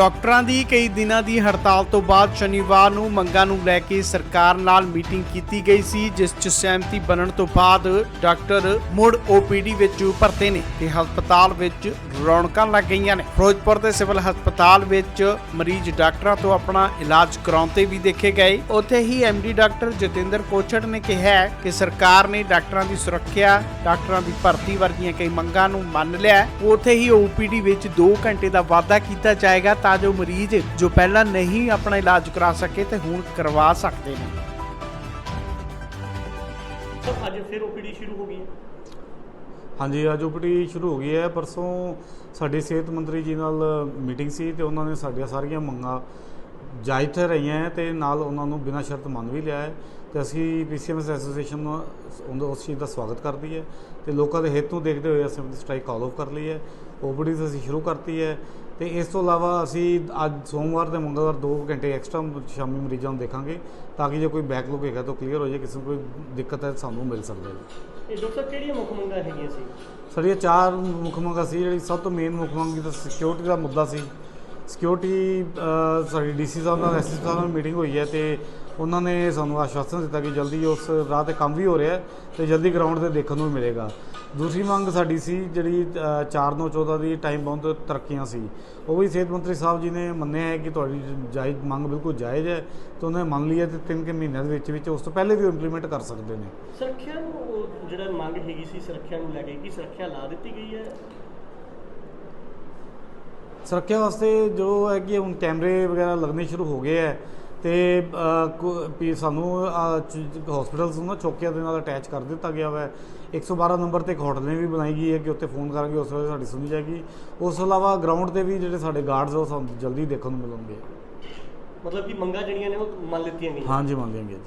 ਡਾਕਟਰਾਂ ਦੀ ਕਈ ਦਿਨਾਂ ਦੀ ਹੜਤਾਲ ਤੋਂ ਬਾਅਦ ਸ਼ਨੀਵਾਰ ਨੂੰ ਮੰਗਾਂ ਨੂੰ ਲੈ ਕੇ ਸਰਕਾਰ ਨਾਲ ਮੀਟਿੰਗ ਕੀਤੀ ਗਈ ਸੀ, ਜਿਸ 'ਚ ਸਹਿਮਤੀ ਬਣਨ ਤੋਂ ਬਾਅਦ ਡਾਕਟਰ ਮੁੜ ਓਪੀਡੀ ਵਿੱਚ ਭਰਤੇ ਨੇ ਤੇ ਹਸਪਤਾਲ ਵਿੱਚ ਰੌਣਕਾਂ ਲੱਗ ਗਈਆਂ ਨੇ। ਫਿਰੋਜ਼ਪੁਰ ਦੇ ਸਿਵਲ ਹਸਪਤਾਲ ਵਿੱਚ ਮਰੀਜ਼ ਡਾਕਟਰਾਂ ਤੋਂ ਆਪਣਾ ਇਲਾਜ ਕਰਾਉਂਦੇ ਵੀ ਦੇਖੇ ਗਏ। ਉੱਥੇ ਹੀ ਐਮਡੀ ਡਾਕਟਰ ਜਤਿੰਦਰ ਕੋਛੜ ਨੇ ਕਿਹਾ ਕਿ ਸਰਕਾਰ ਨੇ ਡਾਕਟਰਾਂ ਦੀ ਸੁਰੱਖਿਆ, ਡਾਕਟਰਾਂ ਦੀ ਭਰਤੀ ਵਰਗੀਆਂ ਕਈ ਮੰਗਾਂ ਨੂੰ ਮੰਨ ਲਿਆ। ਉੱਥੇ ਹੀ ਓਪੀਡੀ ਵਿੱਚ 2 ਘੰਟੇ ਦਾ ਵਾਅਦਾ ਕੀਤਾ ਜਾਏਗਾ ਤਾਂ ਜੋ ਮਰੀਜ਼ ਜੋ ਪਹਿਲਾਂ ਨਹੀਂ ਆਪਣਾ ਇਲਾਜ ਕਰਾ ਸਕੇ ਤੇ ਹੁਣ ਕਰਵਾ ਸਕਦੇ ਨੇ। ਅੱਜ ਫਿਰ ਓਪੀਡੀ ਸ਼ੁਰੂ ਹੋ ਗਈ ਹੈ। ਹਾਂਜੀ ਅੱਜ ਓਪੀਡੀ ਸ਼ੁਰੂ ਹੋ ਗਈ ਹੈ। ਪਰਸੋਂ ਸਾਡੇ ਸਿਹਤ ਮੰਤਰੀ ਜੀ ਨਾਲ ਮੀਟਿੰਗ ਸੀ ਤੇ ਉਹਨਾਂ ਨੇ ਸਾਡੀਆਂ ਸਾਰੀਆਂ ਮੰਗਾਂ ਜਾਇਜ਼ ਰਹੀਆਂ ਹੈ ਤੇ ਨਾਲ ਉਹਨਾਂ ਨੂੰ ਬਿਨਾਂ ਸ਼ਰਤ ਮੰਨ ਵੀ ਲਿਆ ਹੈ। ਤੇ ਅਸੀਂ ਪੀਸੀਐਮਐਸ ਐਸੋਸੀਏਸ਼ਨ ਉਹਦਾ ਉਸ ਚੀਜ਼ ਦਾ ਸਵਾਗਤ ਕਰਦੀ ਹੈ ਤੇ ਲੋਕਾਂ ਦੇ ਹਿੱਤ ਨੂੰ ਦੇਖਦੇ ਹੋਏ ਅਸੀਂ ਆਪਣੀ ਸਟ੍ਰਾਈਕ ਕਾਲ ਆਫ ਕਰ ਲਈ ਹੈ। ਓਪੀਡੀ ਅਸੀਂ ਸ਼ੁਰੂ ਕਰਤੀ ਹੈ ਤੇ ਇਸ ਤੋਂ ਇਲਾਵਾ ਅਸੀਂ ਅੱਜ ਸੋਮਵਾਰ ਤੇ ਮੰਗਲਵਾਰ 2 ਘੰਟੇ ਐਕਸਟਰਾ ਸ਼ਾਮੀ ਮਰੀਜ਼ਾਂ ਨੂੰ ਦੇਖਾਂਗੇ ਤਾਂ ਕਿ ਜੇ ਕੋਈ ਬੈਕਲੌਗ ਹੈਗਾ ਤਾਂ ਕਲੀਅਰ ਹੋ ਜਾਏ ਕਿਸੇ ਨੂੰ ਕੋਈ ਦਿੱਕਤ ਹੈ ਸਾਨੂੰ ਮਿਲ ਸਕਦਾ ਹੈ। ਇਹ ਡਾਕਟਰ ਕਿਹੜੀਆਂ ਮੁੱਖ ਮੰਗਾਂ ਹੈਗੀਆਂ ਸੀ? ਸਾਡੀਆਂ ਚਾਰ ਮੁੱਖ ਮੰਗਾਂ ਸੀ ਜਿਹੜੀ ਸਭ ਤੋਂ ਮੇਨ ਮੁੱਖ ਮੰਗ ਤਾਂ ਸਿਕਿਉਰਿਟੀ ਦਾ ਮੁੱਦਾ ਸੀ। ਸਿਕਿਉਰਿਟੀ ਸਾਡੀ ਡੀਸੀ ਸਾਹਿਬ ਨਾਲ ਐਸਐਸ ਸਾਹਿਬ ਨਾਲ ਮੀਟਿੰਗ ਹੋਈ ਹੈ ਤੇ ਉਹਨਾਂ ਨੇ ਸਾਨੂੰ ਆਸ਼ਵਾਸਨ ਦਿੱਤਾ ਕਿ ਜਲਦੀ ਉਸ ਰਾਹ ਤੇ ਕੰਮ ਵੀ ਹੋ ਰਿਹਾ ਹੈ ਤੇ ਜਲਦੀ ਗਰਾਊਂਡ ਤੇ ਦੇਖਣ ਨੂੰ ਵੀ ਮਿਲੇਗਾ। ਦੂਸਰੀ ਮੰਗ ਸਾਡੀ ਸੀ, ਜਿਹੜੀ 4914 ਦੀ ਟਾਈਮ ਬਾਉਂਡ ਤਰੱਕੀਆਂ ਸੀ। ਉਹ ਵੀ ਸਿਹਤ ਮੰਤਰੀ ਸਾਹਿਬ ਜੀ ਨੇ ਮੰਨਿਆ ਹੈ ਕਿ ਤੁਹਾਡੀ ਜਾਇਜ਼ ਮੰਗ ਬਿਲਕੁਲ ਜਾਇਜ਼ ਹੈ ਤੇ ਉਹਨੇ ਮੰਨ ਲਈ ਹੈ ਤੇ ਤਿੰਨ ਕੁ ਮਹੀਨਿਆਂ ਦੇ ਵਿੱਚ ਵਿੱਚ ਉਸ ਤੋਂ ਪਹਿਲੇ ਵੀ ਇੰਪਲੀਮੈਂਟ ਕਰ ਸਕਦੇ ਨੇ। ਸੁਰੱਖਿਆ ਨੂੰ, ਜਿਹੜਾ ਮੰਗ ਹੈਗੀ ਸੀ, ਸੁਰੱਖਿਆ ਨੂੰ ਲੈ ਕੇ ਕੀ ਸੁਰੱਖਿਆ ਲਾ ਦਿੱਤੀ ਗਈ ਹੈ? ਸੁਰੱਖਿਆ ਵਾਸਤੇ ਜੋ ਹੈ ਕਿ ਹੁਣ ਕੈਮਰੇ ਵਗੈਰਾ ਲੱਗਣੇ ਸ਼ੁਰੂ ਹੋ ਗਏ ਹੈ ਤੇ ਸਾਨੂੰ ਹਸਪੀਟਲਸ ਨੂੰ ਚੌਕੀਆਂ ਦੇ ਨਾਲ ਅਟੈਚ ਕਰ ਦਿੱਤਾ ਗਿਆ ਵਾ। 112 ਨੰਬਰ ਤੇ ਇੱਕ ਹੌਟਲਾਈਨ ਵੀ ਬਣਾਈ ਗਈ ਹੈ ਕਿ ਉੱਥੇ ਫੋਨ ਕਰਾਂਗੇ ਉਸ ਵੇਲੇ ਸਾਡੀ ਸੁਣੀ ਜਾਏਗੀ। ਉਸ ਤੋਂ ਇਲਾਵਾ ਗਰਾਊਂਡ ਤੇ ਵੀ ਜਿਹੜੇ ਸਾਡੇ ਗਾਰਡਸ ਉਹ ਸਾਨੂੰ ਜਲਦੀ ਦੇਖਣ ਨੂੰ ਮਿਲਣਗੇ। ਮਤਲਬ ਕਿ ਮੰਗਾਂ ਜਿਹੜੀਆਂ ਨੇ ਉਹ ਮੰਨ ਲਿੱਤੀਆਂ ਗਈਆਂ? ਹਾਂਜੀ ਮੰਨ ਲੈਣਗੇ ਜੀ।